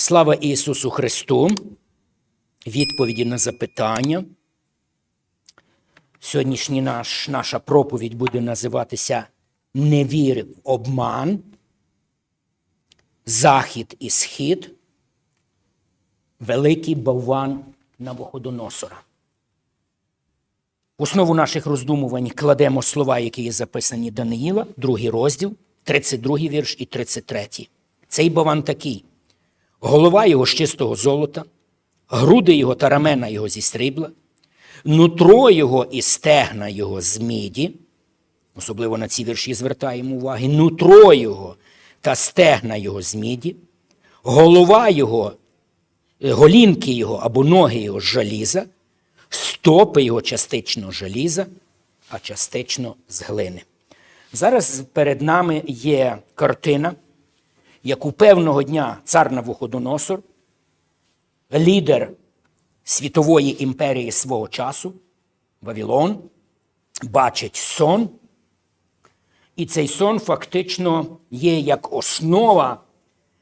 Слава Ісусу Христу! Відповіді на запитання. Сьогоднішня наш, наша проповідь буде називатися Не вір в обман, Захід і Схід, Великий Бавван Навуходоносора. В основу наших роздумувань кладемо слова, які є записані Даниїла, другий розділ, 32 вірш і 33. Цей баван такий. Голова його з чистого золота, груди його та рамена його зі срібла, нутро його і стегна його з міді, особливо на ці вірші звертаємо уваги, нутро його та стегна його з міді, голова його, е, голінки його або ноги його з жаліза, стопи його частично желіза, а частично з глини. Зараз перед нами є картина, яку певного дня цар Навуходоносор, лідер світової імперії свого часу, Вавилон, бачить сон. І цей сон фактично є як основа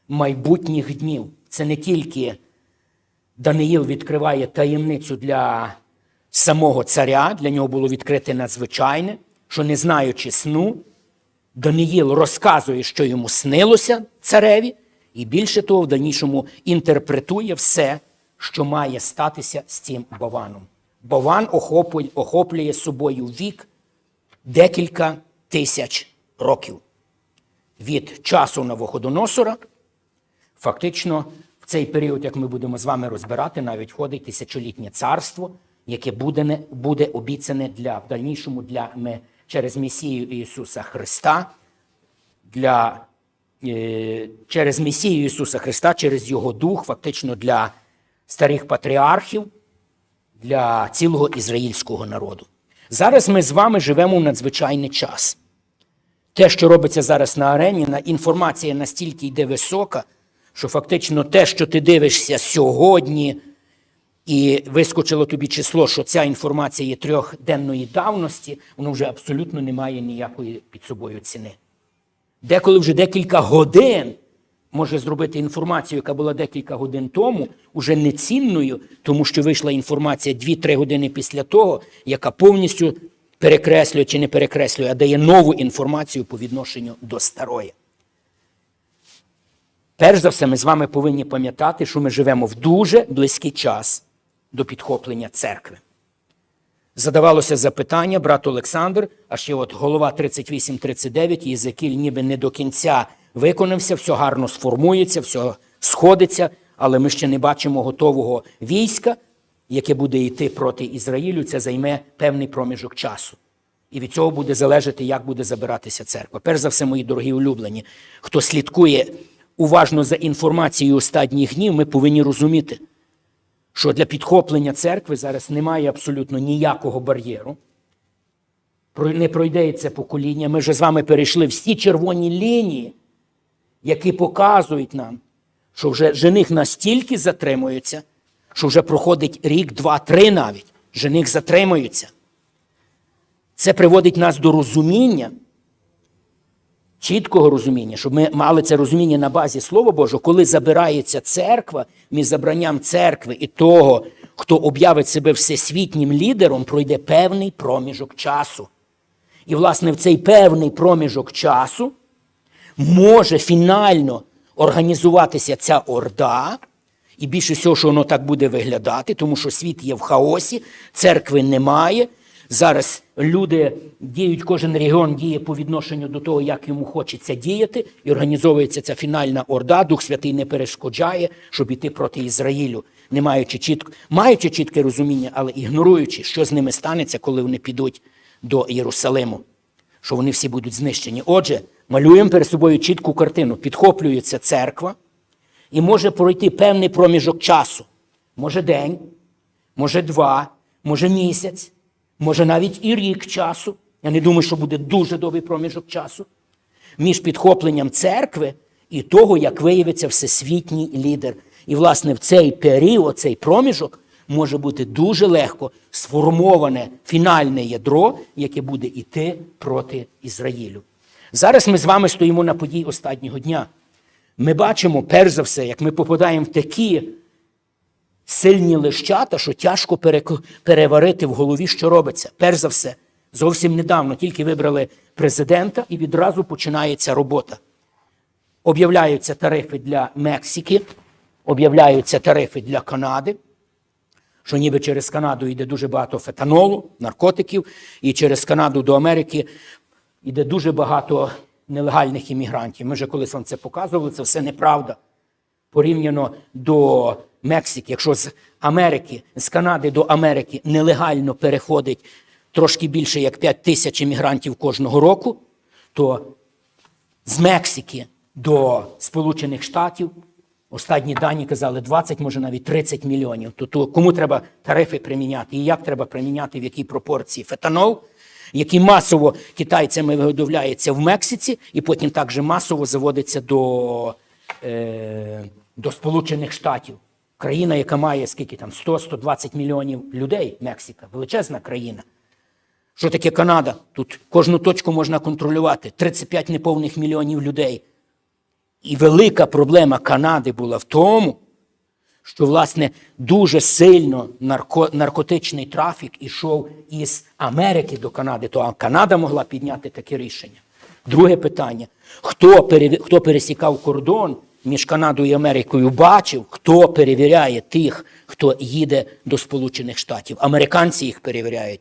майбутніх днів. Це не тільки Даниїл відкриває таємницю для самого царя, для нього було відкрите надзвичайне, що не знаючи сну, Даниїл розказує, що йому снилося цареві, і більше того, в дальнішому інтерпретує все, що має статися з цим Бованом. Бован охоплює, охоплює собою вік декілька тисяч років. Від часу Навуходоносора, фактично, в цей період, як ми будемо з вами розбирати, навіть входить тисячолітнє царство, яке буде, буде обіцяне для, в дальнішому для, ми, через Месію Ісуса Христа, для, е, через Месію Ісуса Христа, через Його Дух, фактично для старих патріархів, для цілого ізраїльського народу. Зараз ми з вами живемо в надзвичайний час. Те, що робиться зараз на арені, інформація настільки йде висока, що фактично те, що ти дивишся сьогодні, і вискочило тобі число, що ця інформація є трьохденної давності, воно вже абсолютно не має ніякої під собою ціни. Деколи вже декілька годин може зробити інформацію, яка була декілька годин тому, уже нецінною, тому що вийшла інформація 2-3 години після того, яка повністю перекреслює чи не перекреслює, а дає нову інформацію по відношенню до старої. Перш за все, ми з вами повинні пам'ятати, що ми живемо в дуже близький час до підхоплення церкви. Задавалося запитання, брат Олександр, а ще от голова 38-39, Єзекіль ніби не до кінця виконався, все гарно сформується, все сходиться, але ми ще не бачимо готового війська, яке буде йти проти Ізраїлю. Це займе певний проміжок часу. І від цього буде залежати, як буде забиратися церква. Перш за все, мої дорогі улюблені, хто слідкує уважно за інформацією останніх днів, ми повинні розуміти, що для підхоплення церкви зараз немає абсолютно ніякого бар'єру. Не пройде це покоління. Ми вже з вами перейшли всі червоні лінії, які показують нам, що вже жених настільки затримується, що вже проходить рік, два, три навіть. Жених затримується. Це приводить нас до розуміння, чіткого розуміння, щоб ми мали це розуміння на базі Слова Божого, коли забирається церква, між забранням церкви і того, хто об'явить себе всесвітнім лідером, пройде певний проміжок часу. І, власне, в цей певний проміжок часу може фінально організуватися ця орда, і більше всього, що воно так буде виглядати, тому що світ є в хаосі, церкви немає. Зараз люди діють, кожен регіон діє по відношенню до того, як йому хочеться діяти, і організовується ця фінальна орда. Дух Святий не перешкоджає, щоб іти проти Ізраїлю, не маючи чітко, маючи чітке розуміння, але ігноруючи, що з ними станеться, коли вони підуть до Єрусалиму, що вони всі будуть знищені. Отже, малюємо перед собою чітку картину. Підхоплюється церква, і може пройти певний проміжок часу. Може день, може два, може місяць, може навіть і рік часу. Я не думаю, що буде дуже довгий проміжок часу між підхопленням церкви і того, як виявиться всесвітній лідер. І, власне, в цей період, цей проміжок може бути дуже легко сформоване фінальне ядро, яке буде йти проти Ізраїлю. Зараз ми з вами стоїмо на події останнього дня. ми бачимо, перш за все, як ми попадаємо в такі сильні лищата, що тяжко переварити в голові, що робиться. Перш за все, зовсім недавно тільки вибрали президента і відразу починається робота. Об'являються тарифи для Мексики, об'являються тарифи для Канади, що ніби через Канаду йде дуже багато фетанолу, наркотиків, і через Канаду до Америки йде дуже багато нелегальних іммігрантів. Ми вже колись вам це показували, це все неправда. Порівняно до Мексики, якщо з Америки, з Канади до Америки нелегально переходить трошки більше як 5 тисяч іммігрантів кожного року, то з Мексики до Сполучених Штатів останні дані казали 20, може навіть 30 мільйонів. То, то кому треба тарифи приміняти і як треба приміняти, в якій пропорції фетанол, який масово китайцями виготовляється в Мексиці, і потім також масово заводиться до, е, до Сполучених Штатів. Країна, яка має скільки там 100-120 мільйонів людей, Мексика, величезна країна. Що таке Канада? Тут кожну точку можна контролювати. 35 неповних мільйонів людей. І велика проблема Канади була в тому, що, власне, дуже сильно нарко, наркотичний трафік ішов із Америки до Канади, то Канада могла підняти таке рішення. Друге питання: хто, пере, хто пересікав кордон між Канадою і Америкою, бачив, хто перевіряє тих, хто їде до Сполучених Штатів. Американці їх перевіряють.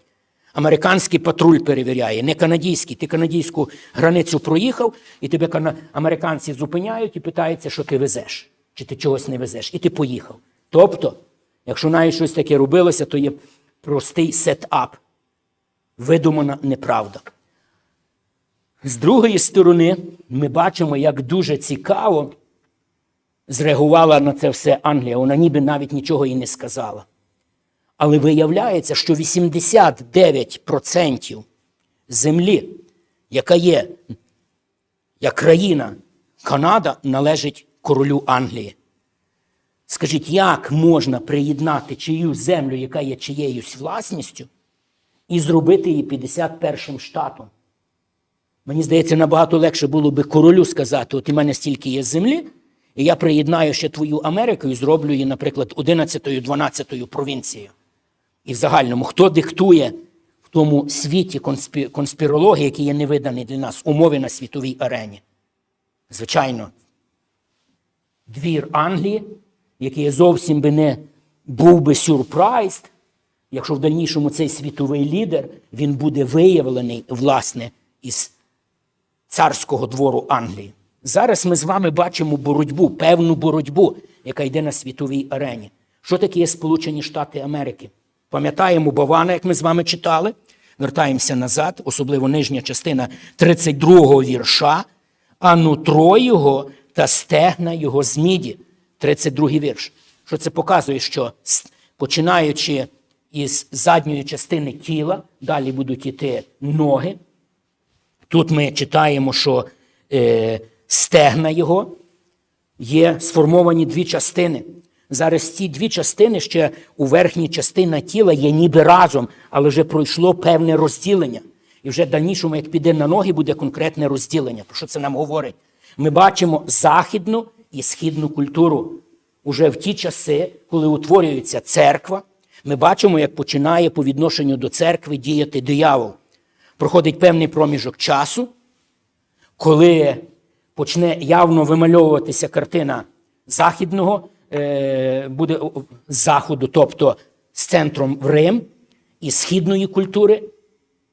Американський патруль перевіряє, не канадійський. Ти канадійську границю проїхав, і тебе американці зупиняють і питаються, що ти везеш, чи ти чогось не везеш, і ти поїхав. Тобто, якщо навіть щось таке робилося, то є простий сетап, видумана неправда. З другої сторони, ми бачимо, як дуже цікаво зреагувала на це все Англія. Вона ніби навіть нічого і не сказала. Але виявляється, що 89% землі, яка є як країна Канада, належить королю Англії. Скажіть, як можна приєднати чию землю, яка є чиєюсь власністю, і зробити її 51 штатом? Мені здається, набагато легше було би королю сказати: от у мене стільки є землі, і я приєднаю ще твою Америку і зроблю її, наприклад, 11-12 провінцією. І в загальному, хто диктує в тому світі конспі... конспірології, які є невидані для нас, умови на світовій арені? Звичайно, двір Англії, який зовсім би не був би сюрприз, якщо в дальнішому цей світовий лідер він буде виявлений, власне, із царського двору Англії. Зараз ми з вами бачимо боротьбу, певну боротьбу, яка йде на світовій арені. Що таке є Сполучені Штати Америки? Пам'ятаємо Бавана, як ми з вами читали. Вертаємося назад, особливо нижня частина 32-го вірша, а нутро його та стегна його з міді. 32-й вірш. Що це показує, що починаючи із задньої частини тіла, далі будуть іти ноги, Тут ми читаємо, що е, стегна його є сформовані дві частини. Зараз ці дві частини ще у верхній частині тіла є ніби разом, але вже пройшло певне розділення. І вже в дальнішому, як піде на ноги, буде конкретне розділення. Про що це нам говорить? Ми бачимо західну і східну культуру. Уже в ті часи, коли утворюється церква, ми бачимо, як починає по відношенню до церкви діяти диявол. Проходить певний проміжок часу, коли почне явно вимальовуватися картина західного, е, буде заходу, тобто з центром в Рим, і східної культури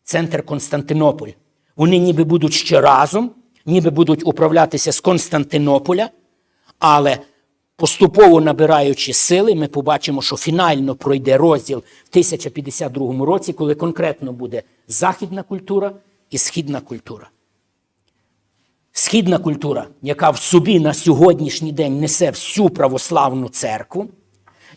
центр Константинополь. Вони ніби будуть ще разом, ніби будуть управлятися з Константинополя, але поступово набираючи сили, ми побачимо, що фінально пройде розділ в 1052 році, коли конкретно буде західна культура і східна культура. Східна культура, яка в собі на сьогоднішній день несе всю православну церкву,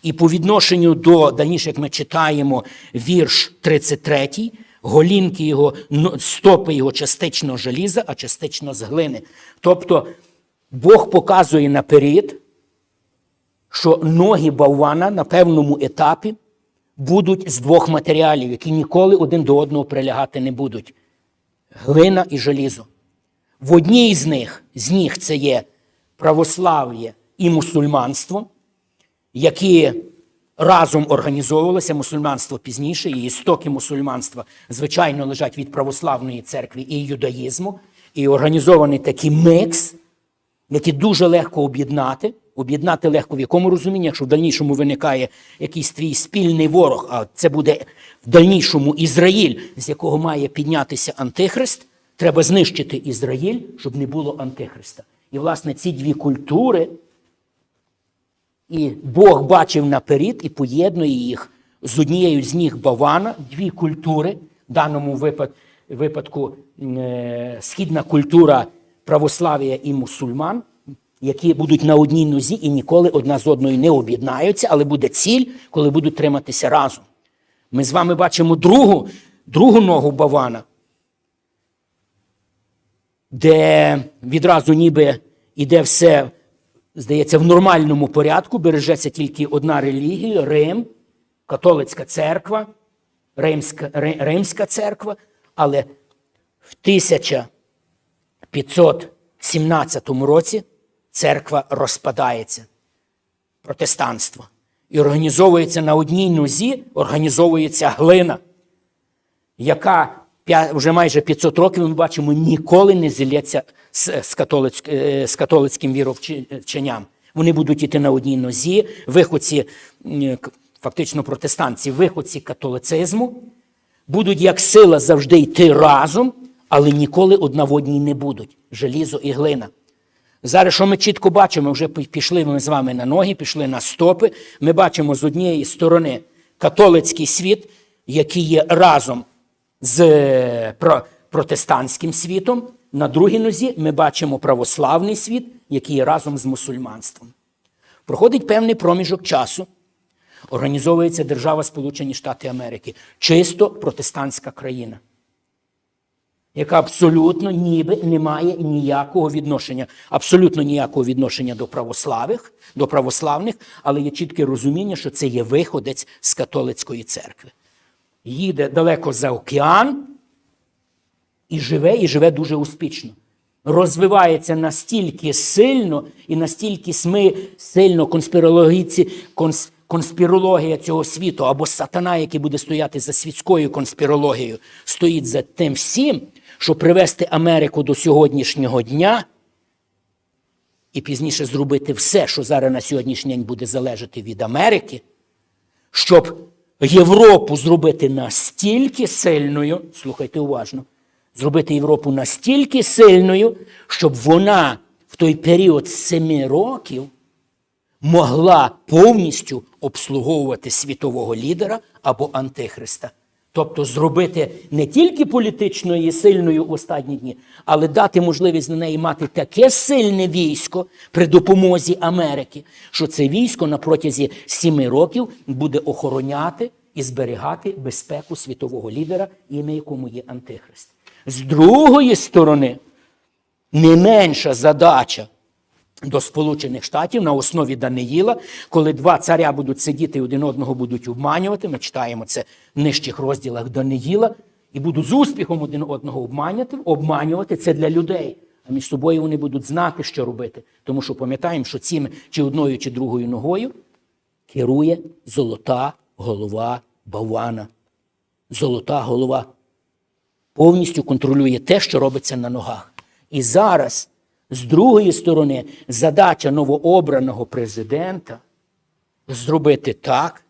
і по відношенню до, дальніше, як ми читаємо вірш 33, голінки його, стопи його частично желіза, а частично з глини. Тобто Бог показує наперед, що ноги Баввана на певному етапі будуть з двох матеріалів, які ніколи один до одного прилягати не будуть: глина і желізо. В одній з них, з них це є православ'я і мусульманство, які разом організовувалися, мусульманство пізніше, і істоки мусульманства, звичайно, лежать від православної церкви і юдаїзму, і організований такий микс, який дуже легко об'єднати. Об'єднати легко в якому розумінні, якщо в дальнішому виникає якийсь твій спільний ворог, а це буде в дальнішому Ізраїль, з якого має піднятися Антихрист, треба знищити Ізраїль, щоб не було Антихриста. І, власне, ці дві культури, і Бог бачив наперед і поєднує їх з однією з них Бавана, дві культури, в даному випадку е, східна культура православ'я і мусульман, які будуть на одній нозі і ніколи одна з одною не об'єднаються, але буде ціль, коли будуть триматися разом. Ми з вами бачимо другу, другу ногу Бавана, де відразу ніби іде все, здається, в нормальному порядку, бережеться тільки одна релігія Рим, католицька церква, Римська, Римська церква, але в 1517 році церква розпадається, протестанство. І організовується на одній нозі, організовується глина яка вже майже 500 років ми бачимо ніколи не зілється з, з, католицьк, е, з католицьким віровченням. Вони будуть йти на одній нозі, виходці, фактично протестантці, виходці католицизму, будуть як сила завжди йти разом, але ніколи одна в одній не будуть желізо і глина. Зараз, що ми чітко бачимо, вже пішли ми з вами на ноги, пішли на стопи. Ми бачимо з однієї сторони католицький світ, який є разом з протестантським світом. На другій нозі ми бачимо православний світ, який є разом з мусульманством. Проходить певний проміжок часу. Організовується держава Сполучені Штати Америки, чисто протестантська країна яка абсолютно ніби не має ніякого відношення, абсолютно ніякого відношення до православних, до православних, але є чітке розуміння, що це є виходець з католицької церкви. Їде далеко за океан і живе, і живе дуже успішно. Розвивається настільки сильно і настільки сми, сильно конспірологіці, конс, конспірологія цього світу або сатана, який буде стояти за світською конспірологією, стоїть за тим всім, щоб привести Америку до сьогоднішнього дня і пізніше зробити все, що зараз на сьогоднішній день буде залежати від Америки, щоб Європу зробити настільки сильною, слухайте уважно, зробити Європу настільки сильною, щоб вона в той період семи років могла повністю обслуговувати світового лідера або антихриста. Тобто зробити не тільки політично її сильною в останні дні, але дати можливість на неї мати таке сильне військо при допомозі Америки, що це військо на протязі сіми років буде охороняти і зберігати безпеку світового лідера, ім'я якому є Антихрист. З другої сторони, не менша задача до Сполучених Штатів на основі Даниїла, коли два царя будуть сидіти і один одного будуть обманювати. Ми читаємо це в нижчих розділах Даниїла, і будуть з успіхом один одного обманювати, обманювати це для людей. А між собою вони будуть знати, що робити. Тому що пам'ятаємо, що цим чи одною, чи другою ногою керує золота голова Бавана. Золота голова повністю контролює те, що робиться на ногах. І зараз, з другої сторони, задача новообраного президента зробити так,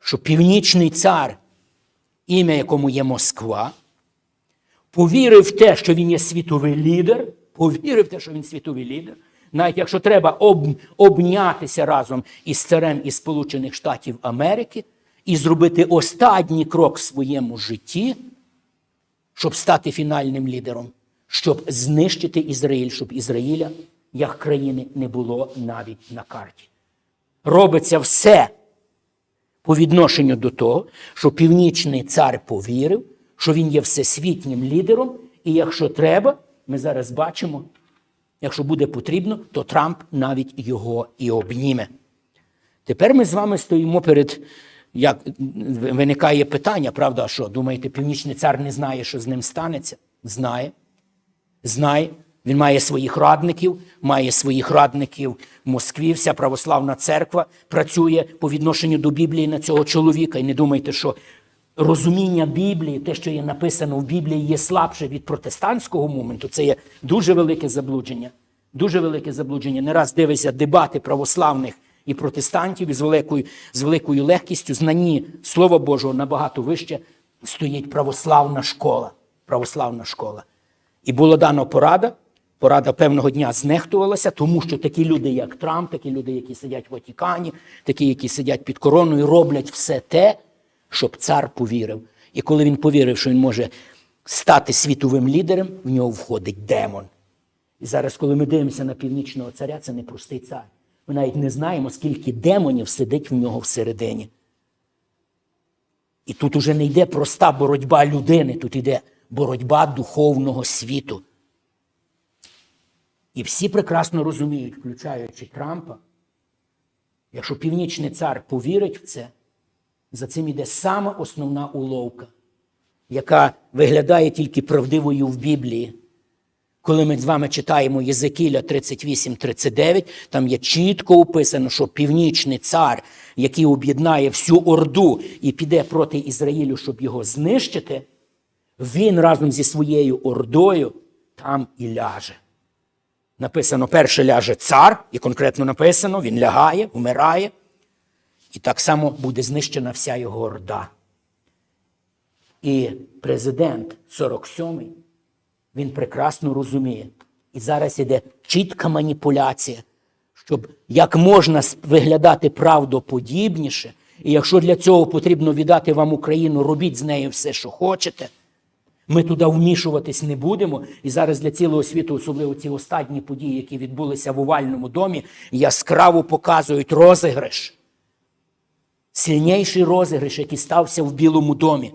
щоб північний цар, ім'я якому є Москва, повірив в те, що він є світовий лідер, повірив в те, що він світовий лідер. Навіть якщо треба об, обнятися разом із царем із Сполучених Штатів Америки і зробити останній крок в своєму житті, щоб стати фінальним лідером, щоб знищити Ізраїль, щоб Ізраїля як країни не було навіть на карті. Робиться все по відношенню до того, що північний цар повірив, що він є всесвітнім лідером, і якщо треба, ми зараз бачимо, якщо буде потрібно, то Трамп навіть його і обніме. Тепер ми з вами стоїмо перед. Як виникає питання, правда, що? Думаєте, північний цар не знає, що з ним станеться? Знає. Знає. Він має своїх радників, має своїх радників в Москві. Вся православна церква працює по відношенню до Біблії на цього чоловіка. І не думайте, що розуміння Біблії, те, що є написано в Біблії, є слабше від протестантського моменту. Це є дуже велике заблудження. Дуже велике заблудження. Не раз дивишся дебати православних і протестантів, і з великою, з великою легкістю знанні Слова Божого набагато вище стоїть православна школа. Православна школа. І була дана порада. Порада певного дня знехтувалася, тому що такі люди, як Трамп, такі люди, які сидять в Ватикані, такі, які сидять під короною, роблять все те, щоб цар повірив. І коли він повірив, що він може стати світовим лідером, в нього входить демон. І зараз, коли ми дивимося на північного царя, це не простий цар. Ми навіть не знаємо, скільки демонів сидить в нього всередині. І тут уже не йде проста боротьба людини, тут йде боротьба духовного світу. І всі прекрасно розуміють, включаючи Трампа, якщо північний цар повірить в це, за цим йде сама основна уловка, яка виглядає тільки правдивою в Біблії. Коли ми з вами читаємо Єзекіля 38-39, там є чітко описано, що північний цар, який об'єднає всю Орду і піде проти Ізраїлю, щоб його знищити, він разом зі своєю ордою там і ляже. Написано, перше ляже цар, і конкретно написано, він лягає, вмирає, і так само буде знищена вся його орда. І президент 47-й, він прекрасно розуміє. І зараз іде чітка маніпуляція, щоб як можна виглядати правдоподібніше, і якщо для цього потрібно віддати вам Україну, робіть з нею все, що хочете. Ми туди вмішуватись не будемо. І зараз для цілого світу, особливо ці останні події, які відбулися в овальному домі, яскраво показують розіграш. Сильніший розіграш, який стався в Білому домі.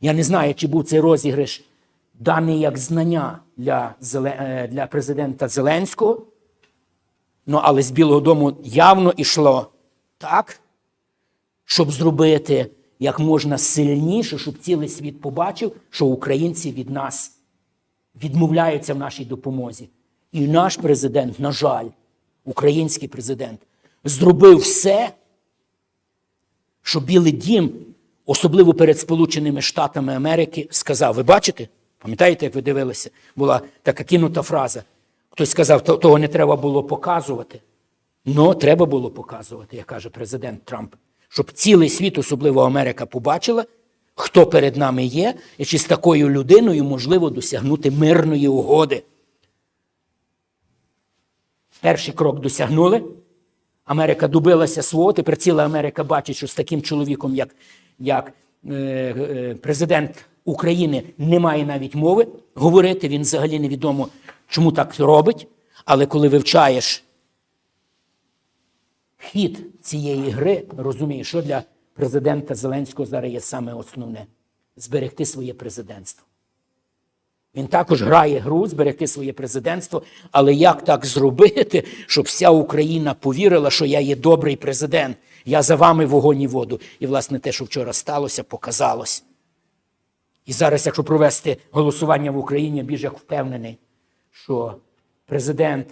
Я не знаю, чи був цей розіграш даний як знання для, е, для президента Зеленського. Ну, але з Білого дому явно йшло так, щоб зробити як можна сильніше, щоб цілий світ побачив, що українці від нас відмовляються в нашій допомозі. І наш президент, на жаль, український президент, зробив все, що Білий дім, особливо перед Сполученими Штатами Америки, сказав: ви бачите? Пам'ятаєте, як ви дивилися? Була така кинута фраза. Хтось сказав, того не треба було показувати. Ну, треба було показувати, як каже президент Трамп, щоб цілий світ, особливо Америка, побачила, хто перед нами є, і чи з такою людиною можливо досягнути мирної угоди. Перший крок досягнули. Америка добилася свого. Тепер ціла Америка бачить, що з таким чоловіком, як, як е, е, президент України, немає навіть мови говорити. Він взагалі невідомо, чому так робить. Але коли вивчаєш хід цієї гри, розумієш, що для президента Зеленського зараз є саме основне зберегти своє президентство. Він також грає гру, зберегти своє президентство. Але як так зробити, щоб вся Україна повірила, що я є добрий президент, я за вами вогонь і воду. І, власне, те, що вчора сталося, показалось. І зараз, якщо провести голосування в Україні, я більш як впевнений, що президент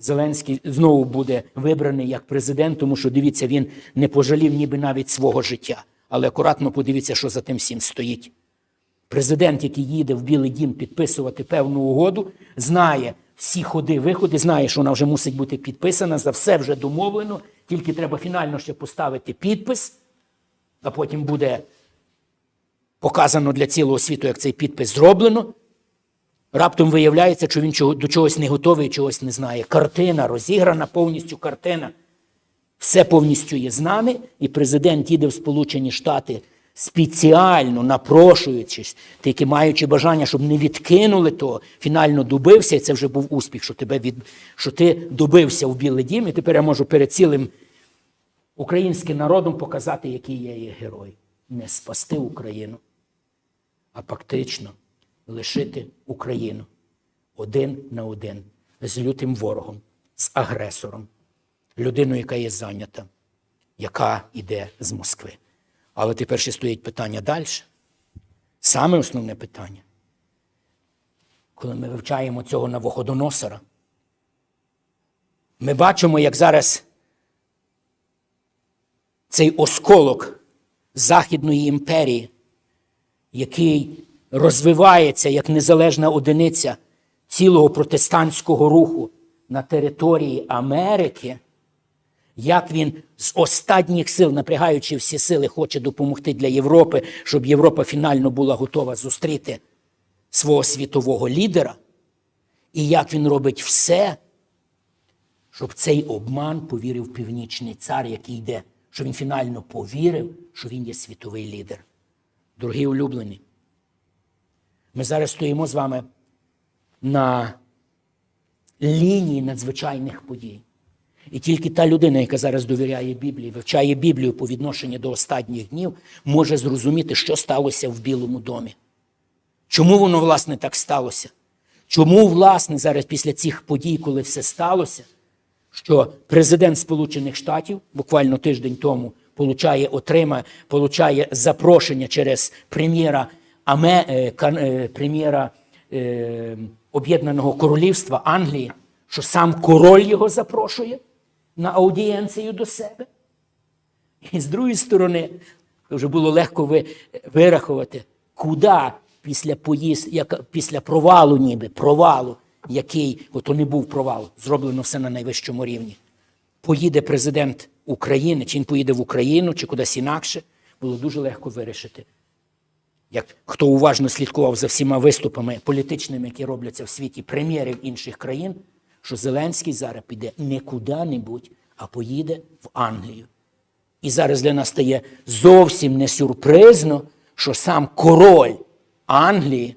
Зеленський знову буде вибраний як президент, тому що дивіться, він не пожалів ніби навіть свого життя. Але акуратно подивіться, що за тим всім стоїть. Президент, який їде в Білий Дім підписувати певну угоду, знає всі ходи, виходи, знає, що вона вже мусить бути підписана, за все вже домовлено, тільки треба фінально ще поставити підпис, а потім буде показано для цілого світу, як цей підпис зроблено. Раптом виявляється, що він до чогось не готовий, чогось не знає. Картина розіграна, повністю картина. Все повністю є з нами, і президент їде в Сполучені Штати спеціально напрошуючись, тільки маючи бажання, щоб не відкинули того, фінально добився, і це вже був успіх, що, тебе від... що ти добився в Білий Дім, і тепер я можу перед цілим українським народом показати, який я є герой. Не спасти Україну, а фактично лишити Україну один на один з лютим ворогом, з агресором, людиною, яка є зайнята, яка йде з Москви. Але тепер ще стоїть питання далі. Саме основне питання. коли ми вивчаємо цього Навуходоносора, ми бачимо, як зараз цей осколок Західної імперії, який розвивається як незалежна одиниця цілого протестантського руху на території Америки, як він з останніх сил, напрягаючи всі сили, хоче допомогти для Європи, щоб Європа фінально була готова зустріти свого світового лідера, і як він робить все, щоб цей обман повірив північний цар, який йде, що він фінально повірив, що він є світовий лідер. Дорогі улюблені, ми зараз стоїмо з вами на лінії надзвичайних подій. І тільки та людина, яка зараз довіряє Біблії, вивчає Біблію по відношенню до останніх днів, може зрозуміти, що сталося в Білому домі. Чому воно, власне, так сталося? Чому, власне, зараз після цих подій, коли все сталося, що президент Сполучених Штатів буквально тиждень тому получає, отримає, получає запрошення через прем'єра, Аме, е, прем'єра е, Об'єднаного Королівства Англії, що сам король його запрошує на аудієнцію до себе. І з другої сторони, вже було легко вирахувати, куди після поїзд, як, після провалу, ніби провалу, який, ото не був провал, зроблено все на найвищому рівні. Поїде президент України, чи він поїде в Україну, чи кудись інакше, було дуже легко вирішити. Як хто уважно слідкував за всіма виступами політичними, які робляться в світі прем'єрів інших країн, що Зеленський зараз піде не куди-небудь, а поїде в Англію. І зараз для нас стає зовсім не сюрпризно, що сам король Англії,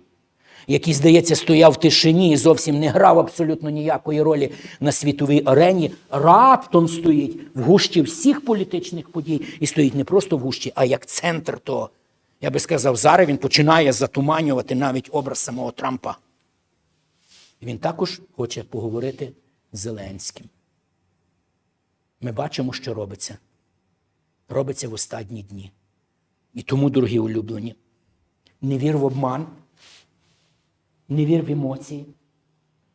який, здається, стояв в тишині і зовсім не грав абсолютно ніякої ролі на світовій арені, раптом стоїть в гущі всіх політичних подій і стоїть не просто в гущі, а як центр того. Я би сказав, зараз він починає затуманювати навіть образ самого Трампа. Він також хоче поговорити з Зеленським. Ми бачимо, що робиться. Робиться в останні дні. І тому, дорогі улюблені, не вір в обман, не вір в емоції,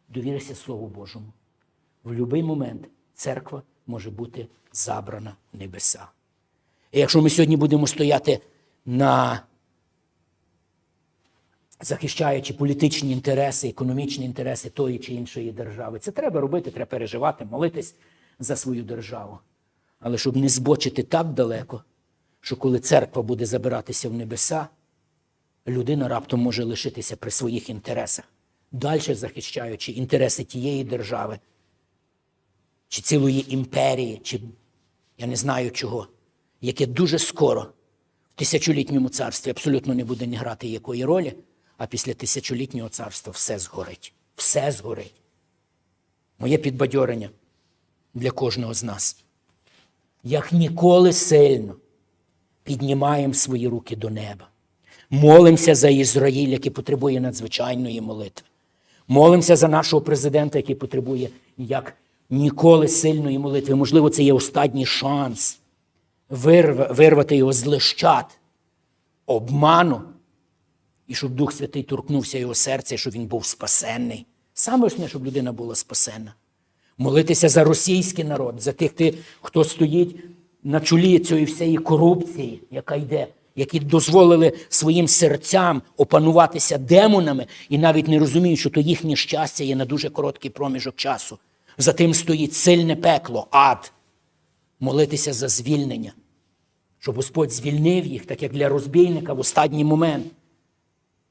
довірися Слову Божому. В будь-який момент церква може бути забрана в небеса. І якщо ми сьогодні будемо стояти на захищаючи політичні інтереси, економічні інтереси тої чи іншої держави. Це треба робити, треба переживати, молитись за свою державу. Але щоб не збочити так далеко, що коли церква буде забиратися в небеса, людина раптом може лишитися при своїх інтересах, далі захищаючи інтереси тієї держави, чи цілої імперії, чи я не знаю чого, яке дуже скоро тисячолітньому царстві абсолютно не буде не грати якої ролі, а після тисячолітнього царства все згорить. Все згорить. Моє підбадьорення для кожного з нас. Як ніколи сильно піднімаємо свої руки до неба. Молимося за Ізраїль, який потребує надзвичайної молитви. Молимося за нашого президента, який потребує як ніколи сильної молитви. Можливо, це є останній шанс вирвати його з лищат обману, і щоб Дух Святий торкнувся його серця, і щоб він був спасенний. Саме основне, щоб людина була спасена. Молитися за російський народ, за тих, ти- хто стоїть на чолі цієї всієї корупції, яка йде, які дозволили своїм серцям опануватися демонами і навіть не розуміють, що то їхнє щастя є на дуже короткий проміжок часу. За тим стоїть сильне пекло, ад. Молитися за звільнення, щоб Господь звільнив їх, так як для розбійника в останній момент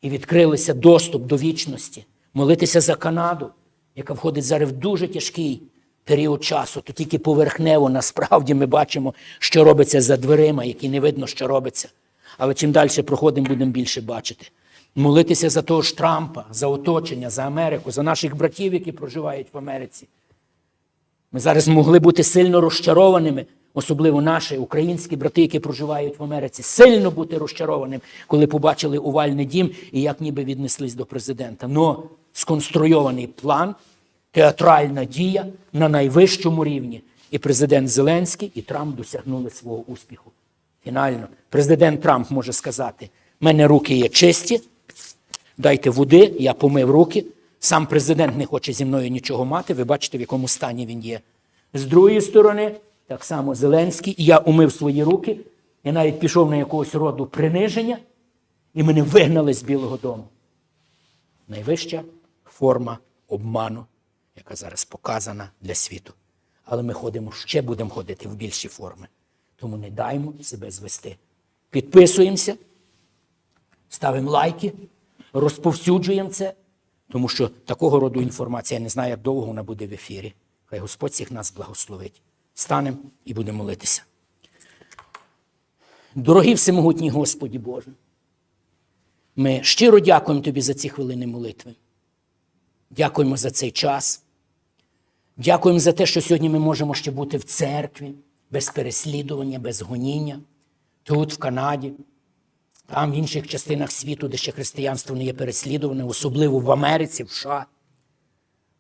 і відкрилися доступ до вічності, молитися за Канаду, яка входить зараз в дуже тяжкий період часу, то тільки поверхнево насправді ми бачимо, що робиться за дверима, які не видно, що робиться. Але чим далі проходимо, будемо більше бачити. Молитися за того ж Трампа, за оточення, за Америку, за наших братів, які проживають в Америці. Ми зараз могли бути сильно розчарованими, особливо наші українські брати, які проживають в Америці, сильно бути розчарованим, коли побачили увальний дім і як ніби віднеслись до президента. Но сконструйований план, театральна дія на найвищому рівні. І президент Зеленський, і Трамп досягнули свого успіху. Фінально, президент Трамп може сказати: мене руки є чисті, дайте води, я помив руки, Сам президент не хоче зі мною нічого мати. Ви бачите, в якому стані він є. З другої сторони, так само Зеленський, і я умив свої руки, я навіть пішов на якогось роду приниження, і мене вигнали з Білого Дому. Найвища форма обману, яка зараз показана для світу. Але ми ходимо ще будемо ходити в більші форми. Тому не даймо себе звести. Підписуємося, ставимо лайки, розповсюджуємо це, тому що такого роду інформація я не знаю, як довго вона буде в ефірі. Хай Господь всіх нас благословить. Станемо і будемо молитися. Дорогий всемогутній Господі Боже, ми щиро дякуємо Тобі за ці хвилини молитви. Дякуємо за цей час. Дякуємо за те, що сьогодні ми можемо ще бути в церкві, без переслідування, без гоніння, тут, в Канаді, там, в інших частинах світу, де ще християнство не є переслідуване, особливо в Америці, в США.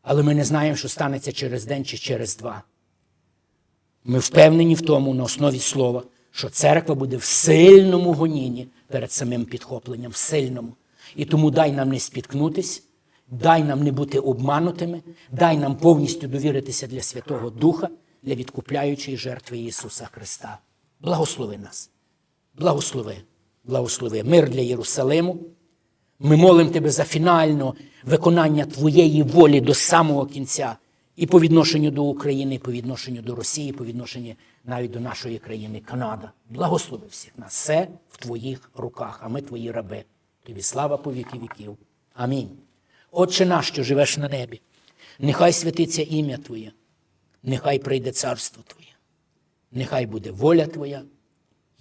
Але ми не знаємо, що станеться через день чи через два. Ми впевнені в тому, на основі слова, що церква буде в сильному гонінні перед самим підхопленням, в сильному. І тому дай нам не спіткнутись, дай нам не бути обманутими, дай нам повністю довіритися для Святого Духа, для відкупляючої жертви Ісуса Христа. Благослови нас, благослови, благослови. Мир для Єрусалиму. Ми молимо Тебе за фінальне виконання Твоєї волі до самого кінця. І по відношенню до України, і по відношенню до Росії, і по відношенню навіть до нашої країни, Канада. Благослови всіх нас. Все в Твоїх руках, а ми Твої раби. Тобі слава по віки віків. Амінь. Отче наш, що живеш на небі, нехай святиться ім'я Твоє, нехай прийде царство Твоє, нехай буде воля Твоя,